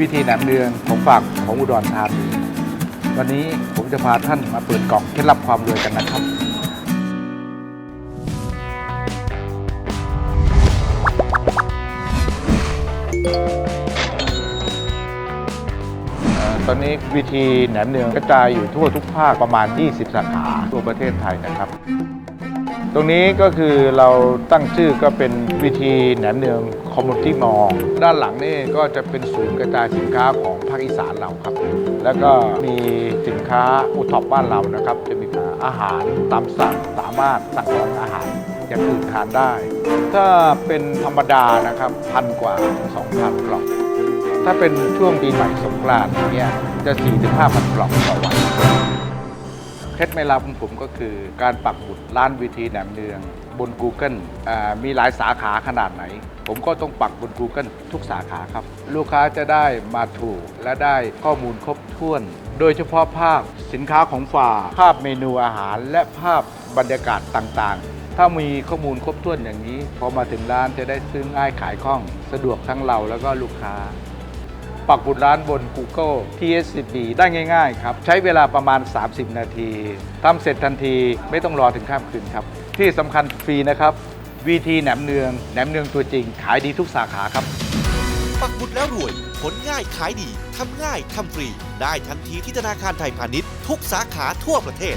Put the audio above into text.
วิธีแหนมเนืองของฝากของอุดรธานีวันนี้ผมจะพาท่านมาเปิดกล่องเคล็ดลับความรวยกันนะครับ ตอนนี้วิธีแหนมเนืองกระจายอยู่ทั่วทุกภาคประมาณ 20 สาขาทั่วประเทศไทยนะครับ ตรงนี้ก็คือเราตั้งชื่อก็เป็นวิธีแหนมเนืองคอมมูนิตี้มอลด้านหลังนี่ก็จะเป็นศูนย์กระจายสินค้าของภาคอีสานเราครับ แล้วก็มีสินค้าอุทอปบ้านเรานะครับ จะมีอาหารตามสั่งสามารถสั่งของอาหารอย่างอื่นทานได้ ถ้าเป็นธรรมดานะครับพันกว่าถึง2,000กล่องถ้าเป็นช่วงปีใหม่สงกรานต์เงี้ยจะ4-5ถึง5,000กล่องต่อวัน เคล็ดไม่ลับของผมก็คือ การปักหมุดร้านวิธีแหนมเนือง บน Google มีหลายสาขาขนาดไหน ผมก็ต้องปักบน Google ทุกสาขาครับ ลูกค้าจะได้มาถูกและได้ข้อมูลครบถ้วน โดยเฉพาะภาพสินค้าของฝากภาพเมนูอาหาร และภาพบรรยากาศต่างๆถ้ามีข้อมูลครบถ้วนอย่างนี้ พอมาถึงร้านจะได้ซื้อง่ายขายคล่อง สะดวกทั้งเราแล้วก็ลูกค้า ปักบุดร้านบน Google TSCP ได้ง่ายๆครับ ใช้เวลาประมาณ 30 นาทีทำเสร็จทันทีไม่ต้องรอถึงข้ามคืนครับ ที่สำคัญฟรีนะครับ VT แหนมเนืองแหนมเนืองตัวจริง ขายดีทุกสาขาครับ ปักหมุดแล้วรวย ผลง่ายขายดีทำง่ายทำฟรี ได้ทันทีที่ธนาคารไทยพาณิชย์ ทุกสาขาทั่วประเทศ